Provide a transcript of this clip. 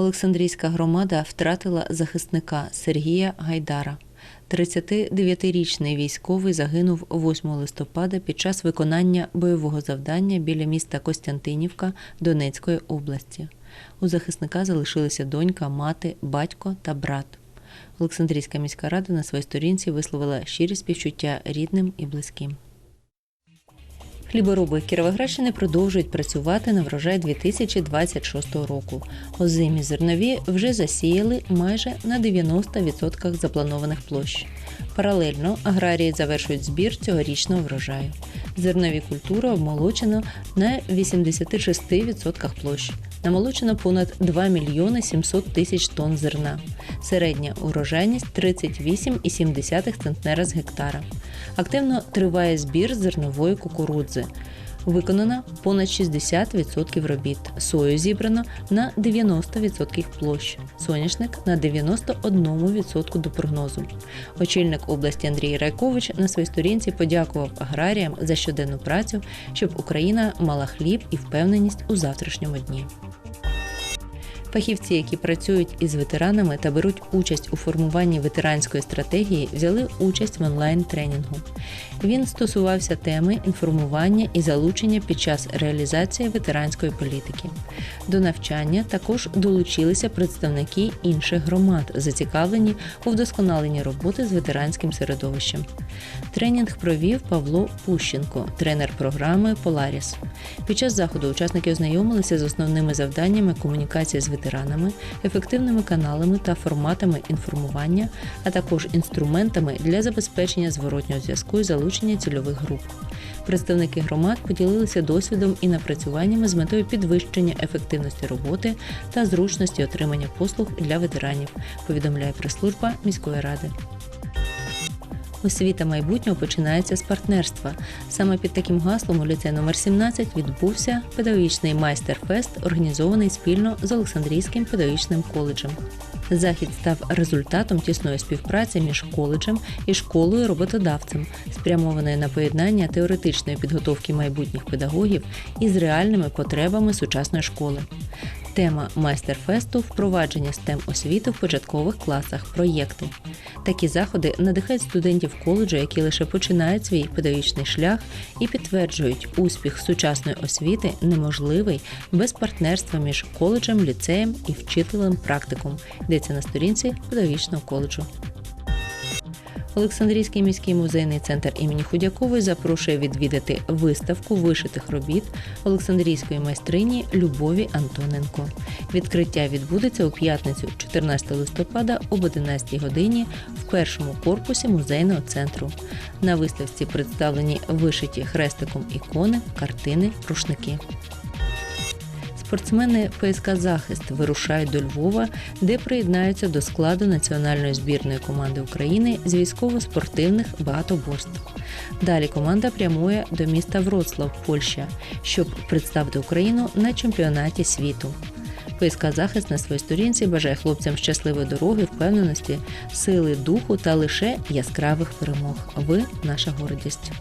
Олександрійська громада втратила захисника Сергія Гайдара. 39-річний військовий загинув 8 листопада під час виконання бойового завдання біля міста Костянтинівка Донецької області. У захисника залишилися донька, мати, батько та брат. Олександрійська міська рада на своїй сторінці висловила щирі співчуття рідним і близьким. Хлібороби Кіровоградщини продовжують працювати на врожай 2026 року. Озимі зернові вже засіяли майже на 90% запланованих площ. Паралельно аграрії завершують збір цьогорічного врожаю. Зернові культури обмолочено на 86% площ. Намолочено понад 2 мільйони 700 тисяч тонн зерна. Середня урожайність 38,7 центнера з гектара. Активно триває збір зернової кукурудзи. Виконано понад 60% робіт. Сою зібрано на 90% площ, соняшник на 91% до прогнозу. Очільник області Андрій Райкович на своїй сторінці подякував аграріям за щоденну працю, щоб Україна мала хліб і впевненість у завтрашньому дні. Фахівці, які працюють із ветеранами та беруть участь у формуванні ветеранської стратегії, взяли участь в онлайн-тренінгу. Він стосувався теми інформування і залучення під час реалізації ветеранської політики. До навчання також долучилися представники інших громад, зацікавлені у вдосконаленні роботи з ветеранським середовищем. Тренінг провів Павло Пущенко, тренер програми Поларіс. Під час заходу учасники ознайомилися з основними завданнями комунікації з ветеранами, ефективними каналами та форматами інформування, а також інструментами для забезпечення зворотнього зв'язку і залучення цільових груп. Представники громад поділилися досвідом і напрацюваннями з метою підвищення ефективності роботи та зручності отримання послуг для ветеранів. Повідомляє прес-служба міської ради. Освіта майбутнього починається з партнерства. Саме під таким гаслом у ліцеї номер 17 відбувся педагогічний майстер-фест, організований спільно з Олександрійським педагогічним коледжем. Захід став результатом тісної співпраці між коледжем і школою роботодавцем, спрямованої на поєднання теоретичної підготовки майбутніх педагогів із реальними потребами сучасної школи. Тема майстер-фесту впровадження STEM освіти в початкових класах проєкти. Такі заходи надихають студентів коледжу, які лише починають свій педагогічний шлях і підтверджують, успіх сучасної освіти неможливий без партнерства між коледжем, ліцеєм і вчителем практикум. Йдеться на сторінці педагогічного коледжу. Олександрійський міський музейний центр імені Худякової запрошує відвідати виставку вишитих робіт Олександрійської майстрині Любові Антоненко. Відкриття відбудеться у п'ятницю, 14 листопада об 11 годині в першому корпусі музейного центру. На виставці представлені вишиті хрестиком ікони, картини, рушники. Спортсмени ПСК Захист вирушають до Львова, де приєднаються до складу національної збірної команди України з військово-спортивних багатоборств. Далі команда прямує до міста Вроцлав, Польща, щоб представити Україну на чемпіонаті світу. ПСК Захист на своїй сторінці бажає хлопцям щасливої дороги, впевненості, сили духу та лише яскравих перемог. Ви наша гордість.